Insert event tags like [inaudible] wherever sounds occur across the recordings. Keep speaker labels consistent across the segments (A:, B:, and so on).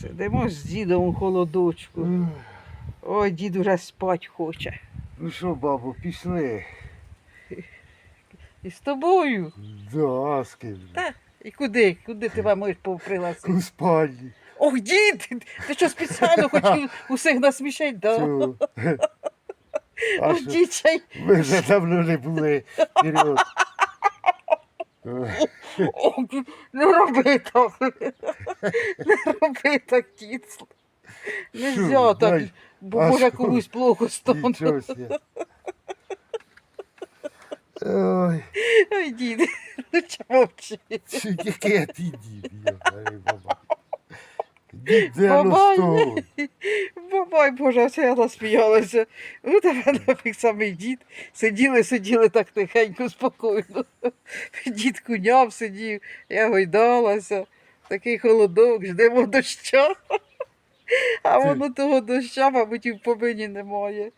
A: Сидимо з дідом у холодочку. Ой, дід уже спать хоче.
B: Ну що, бабу, пішли.
A: І з тобою.
B: Да, з ким?
A: Та, І куди? Куди тебе можеш пригласити?
B: У спальні.
A: Ох, дід! Ти що спеціально хотів усіх насмішати? Да?
B: Чого? А
A: Ох,
B: що?
A: дідчай.
B: Ми вже давно не були. Вперед.
A: Ох, не роби так. Не роби так, дід. Нельзя так,
B: дай.
A: бо
B: А
A: може
B: що?
A: комусь плохо стане.
B: Нічого себе. Ой,
A: Ой, дід, ну чого вчити?
B: чи яке ти дід, йобаний баба.
A: Бабай.
B: 90-го.
A: Бабай, Боже, це я насміялася. Ну, тебе нафіг самий дід. Сиділи, сиділи так тихенько, спокійно. Дід куняв сидів, я гойдалася. Такий холодок, ждемо доща. А
B: Ти-
A: воно того доща, мабуть, і в помині немає.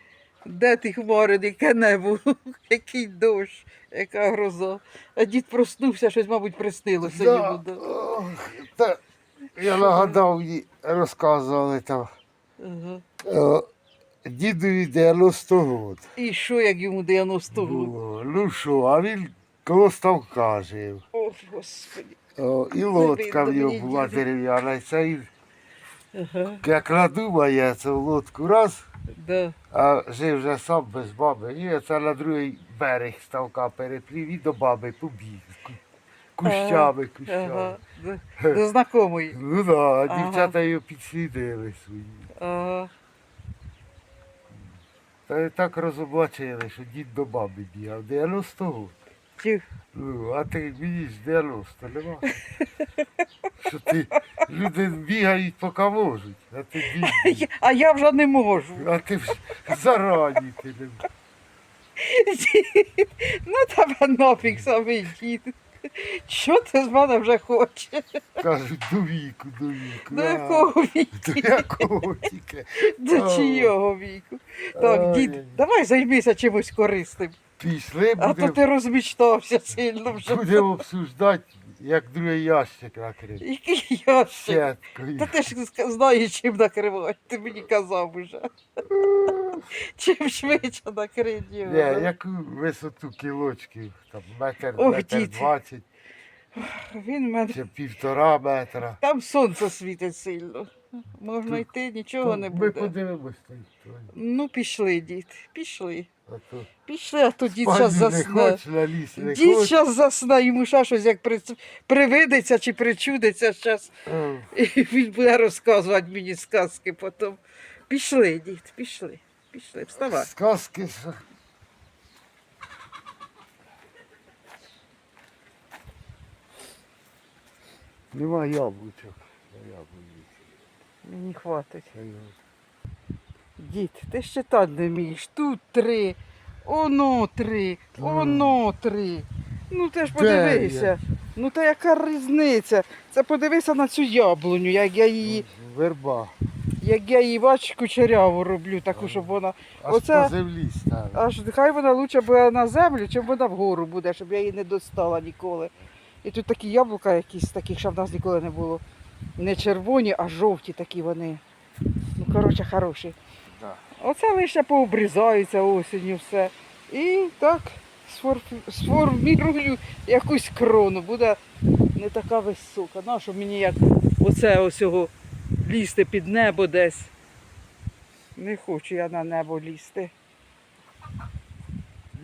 A: Де ті хмари, яке небо, [laughs] який дощ, яка гроза. А дід проснувся, щось, мабуть, приснилося
B: Да,
A: йому. да.
B: ох, та, я нагадав, їй розказували там.
A: Ага.
B: Е, Дідові 90 год.
A: І що, як йому 90 років?
B: було. Ну що, а він коло ставка жив.
A: О, Господи.
B: О, і лодка в нього була дерев'яна. І це він,
A: Ага,
B: як надумає цю лодку раз,
A: да.
B: а жив вже сам без баби. І це на другий берег ставка переплів і до баби побіг. Ку- Кущами, кущами.
A: Ага. До, до знакомої.
B: Ну так, а
A: Ага.
B: дівчата його підслідили свої.
A: Ага.
B: Та й так розоблачили, що дід до баби бігав. 90 год.
A: Ті-
B: Ну, а ти мені ж 90, нема. [laughs] Що ти, люди бігають, поки можуть, а ти. [laughs]
A: Я- А я вже не можу.
B: А ти ж зарані ти не [laughs]
A: Ну тебе нафіг самий дід. Що ти з мене вже хочеш?
B: кажуть, до віку, до віку.
A: До якого віку?
B: До якого тільки.
A: До чийого віку? Так, дід, давай займися чимось корисним.
B: Пішли,
A: А то
B: будемо
A: ти розмічтався сильно вже.
B: будемо обсуждати, як другий ящик накрив.
A: Який ящик?
B: Сіткою.
A: Та ти ж знаєш, чим накривати, ти мені казав уже. Чим швидше накрити його.
B: Яку висоту кілочків, там метр,
A: Ох,
B: метр двадцять,
A: Він мене.
B: чи півтора метра.
A: Там сонце світить сильно. Можна йти, нічого не
B: Ми
A: буде.
B: подивимось той.
A: Ну, пішли, дід, пішли.
B: А то
A: Пішли, а то дід зараз
B: не
A: засне.
B: хоче, на ліс не
A: Дід
B: хоче.
A: зараз засне, йому ще щось як при... привидеться чи причудиться зараз. І він буде розказувати мені сказки потім. Пішли, дід, пішли. Пішли, вставай.
B: Сказки. що- Нема яблучок. на.
A: Мені хватить.
B: Це
A: Дід, ти ж читати не вмієш. Тут три, оно три, оно три. Ну ти ж подивися. Ну та яка різниця? Це подивися на цю яблуню, як я її,
B: Верба.
A: як я її бач, кучеряву роблю, таку, щоб вона.
B: Аж
A: Оце-
B: по землі ставить.
A: Аж хай вона лучше буде на землю, чим вона вгору буде, щоб я її не достала ніколи. І тут такі яблука якісь таких, що в нас ніколи не було. Не червоні, а жовті такі вони. Ну, коротше, хороші.
B: Да.
A: Оце лише пообрізаються осінню все. І так сформ- сформірую якусь крону. Буде не така висока. Нащо мені як оце ось лізти під небо десь. Не хочу я на небо лізти.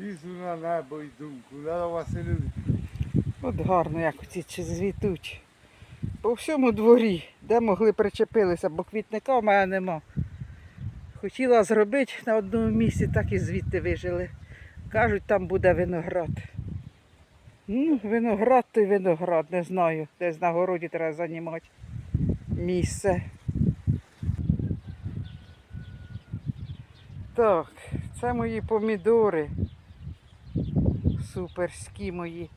B: Лізу на небо і думку. Надо Василю.
A: От гарно, як ці звітуть. По всьому дворі, де могли причепилися, бо квітника в мене нема. Хотіла зробити на одному місці, так і звідти вижили. Кажуть, там буде виноград. Ну, виноград то й виноград, не знаю. Десь на городі треба займати місце. Так, це мої помідори. Суперські мої.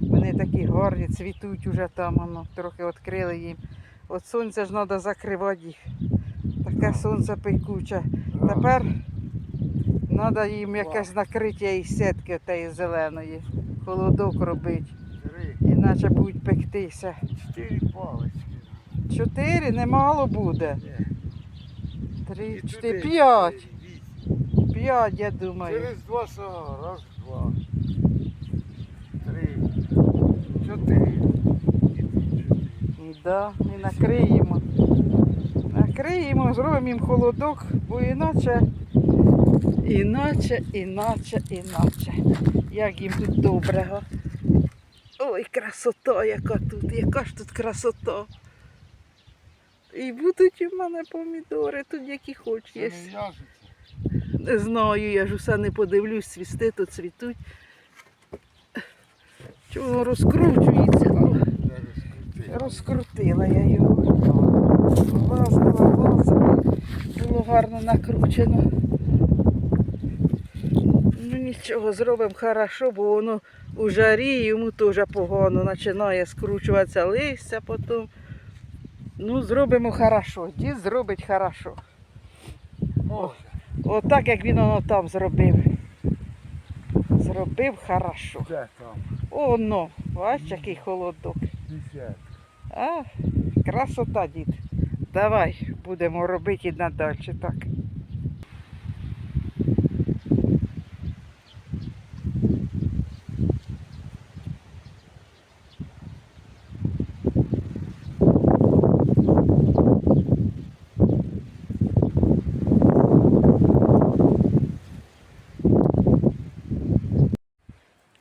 A: Вони такі гарні, цвітуть уже там, воно, трохи відкрили їм. От сонця ж треба закривати їх. Таке сонце пекуче. Тепер треба їм якесь накриття із сітки тієї зеленої. Холодок робити, іначе будуть пектися.
B: Чотири палички.
A: Чотири немало буде. Три, чотири, п'ять. П'ять, я думаю.
B: Через два сага. Раз, два. Три. Чотири.
A: Да, і накриємо. Накриємо, зробимо їм холодок, бо іначе, іначе, іначе, іначе. Як їм тут добре. га. Ой, красота, яка тут, яка ж тут красота. І будуть у мене помідори, тут які хоч є.
B: не.
A: Не знаю, я ж усе не подивлюсь, цвісти то цвітуть. Чого розкручується? Розкрутила я його. Лазила, лазила. Було гарно накручено. Ну нічого, зробимо хорошо, бо воно у жарі йому теж погано починає скручуватися листя потім. Ну, зробимо хорошо. Дід зробить хорошо. Отак, як він воно там зробив. Зробив хорошо.
B: Де там?
A: Оно, бачиш, який холодок. А, красота, дід. Давай будемо робити і надалі так.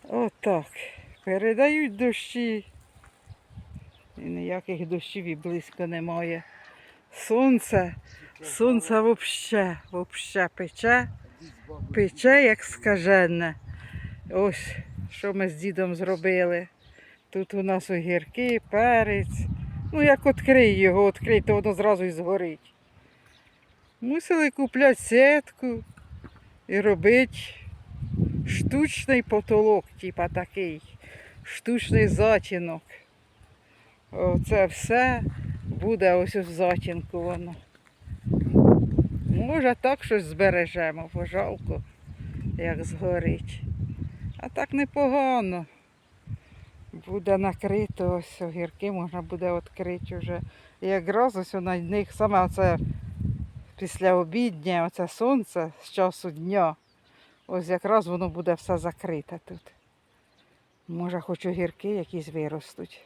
A: Отак. Передають дощі. І ніяких дощів і близько немає. Сонце, сонце вообще, вообще пече, пече, як скажене. Ось що ми з дідом зробили. Тут у нас огірки, перець. Ну, як відкрий його, відкрий, то воно зразу і згорить. Мусили купляти сітку і робити штучний потолок, типа такий, штучний затінок. Оце все буде ось у затінку воно. Може так щось збережемо, бо жалко, як згорить. А так непогано. Буде накрито ось огірки, можна буде відкрити вже. І якраз ось на них саме оце після обідня, оце сонце з часу дня. Ось якраз воно буде все закрите тут. Може, хоч огірки якісь виростуть.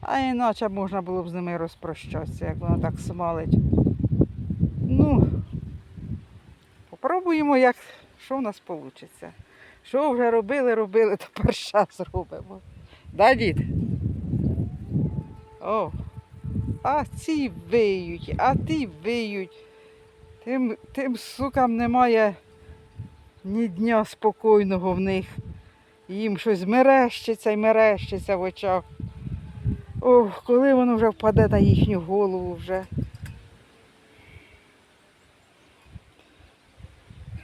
A: А іначе можна було б з ними розпрощатися, як воно так смалить. Ну, попробуємо, як, що в нас вийде. Що вже робили, робили, [laughs] тепер ще зробимо. Да, дід? О, а ці виють, а ті виють. Тим, тим сукам немає ні дня спокійного в них. Їм щось мерещиться і мерещиться в очах. Ох, коли воно вже впаде на їхню голову вже.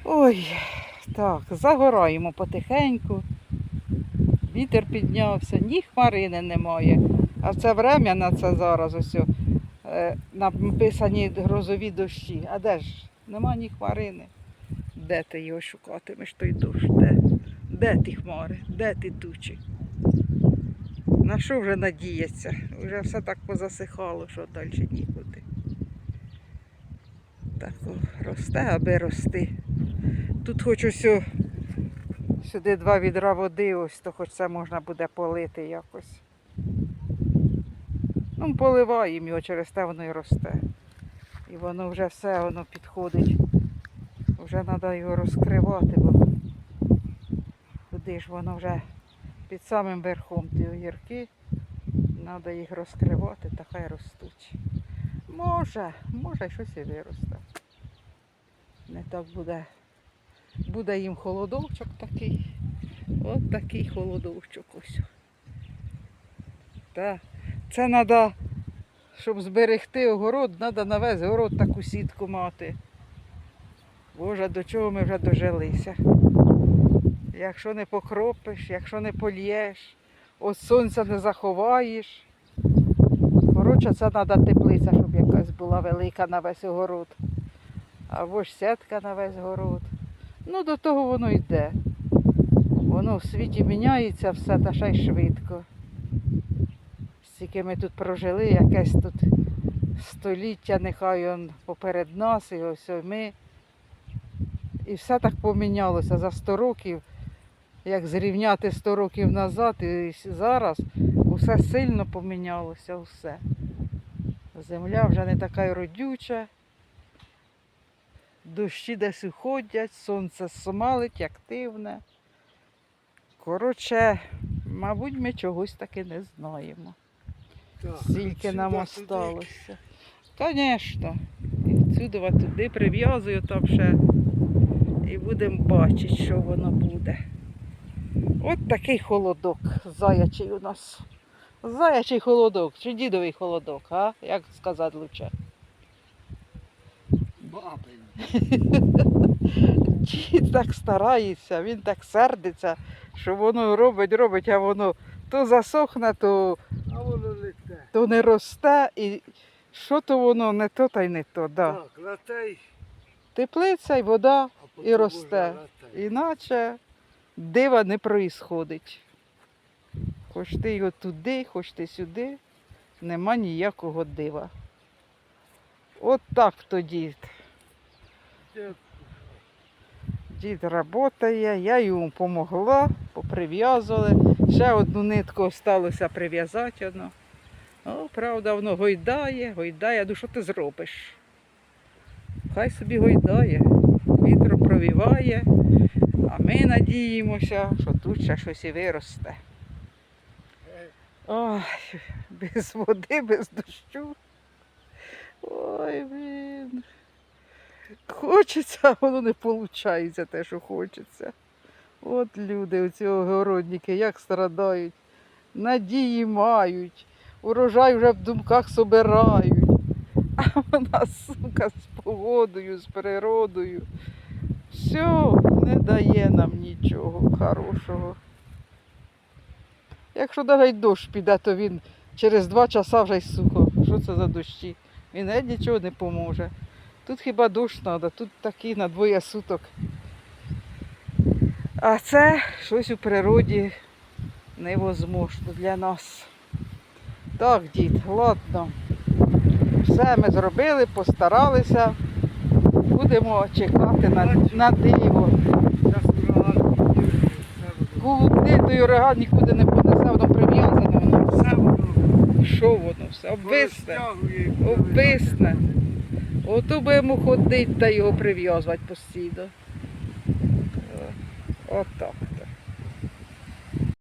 A: Ой, так, загораємо потихеньку. Вітер піднявся, ні хмарини немає. А це время на це зараз ось е, написані грозові дощі. А де ж? Нема ні хмарини. Де ти його шукатимеш, той дощ? Де ті хмари? Де ті тучі? На що вже надіяться? Вже все так позасихало, що далі нікуди. Так росте, аби рости. Тут хоч ось сюди два відра води, ось, то хоч це можна буде полити якось. Ну, поливаємо його, через те воно і росте. І воно вже все воно підходить. Вже треба його розкривати, бо ж воно вже під самим верхом ті огірки. Треба їх розкривати та хай ростуть. Може, може щось і виросте. Не так буде. Буде їм холодочок такий. От такий холодочок ось. Та, це треба, щоб зберегти огород, треба на весь город таку сітку мати. Боже, до чого ми вже дожилися. Якщо не покропиш, якщо не полєш, от сонця не заховаєш. Коротше, це треба теплиця, щоб якась була велика на весь огород. Або ж сітка на весь город. Ну, до того воно йде. Воно в світі міняється все та ще й швидко. Стільки ми тут прожили, якесь тут століття нехай он поперед нас, і ось ми. І все так помінялося за 100 років. Як зрівняти 100 років назад і зараз, усе сильно помінялося, усе. Земля вже не така й родюча. Дощі десь уходять, сонце смалить, активне. Коротше, мабуть, ми чогось таки не знаємо. Скільки нам осталося. Звісно. І туди прив'язую там ще. І будемо бачити, що воно буде. От такий холодок заячий у нас. Заячий холодок чи дідовий холодок, а? Як сказати лучше? [laughs] Дід так старається, він так сердиться, що воно робить, робить, а воно то засохне, то
B: А воно лете.
A: то не росте, і що то воно не то та й не то. Да.
B: Так, летей.
A: Теплиця і вода,
B: а потім
A: росте.
B: уже
A: іначе дива не проїсходить. Хоч ти його туди, хоч ти сюди, нема ніякого дива. От так то дід.
B: Дід,
A: працює, я йому допомогла, поприв'язували. Ще одну нитку залишилося прив'язати. Одну. О, правда, воно гойдає, гойдає. Ну що ти зробиш? Хай собі гойдає, вітро провіває, ми надіємося, що тут ще щось і виросте. Ой, без води, без дощу. Ой, блін. Хочеться, а воно не виходить те, що хочеться. От люди, оці огородники, як страдають, надії мають, урожай вже в думках собирають. А вона, сука, з погодою, з природою. Все, не дає нам нічого хорошого. Якщо навіть дощ піде, то він через два часа вже й сухо. Що це за дощі? Він геть нічого не поможе. Тут хіба дощ треба, тут такий на двоє суток. А це щось у природі невозможно для нас. Так, дід, ладно. Все ми зробили, постаралися. Будемо чекати на, на диво. Куди той ураган нікуди не понесе, воно прив'язане воно. Що воно все? Обвисне. Обвисне. Ото будемо ходити та його прив'язувати постійно. Отак.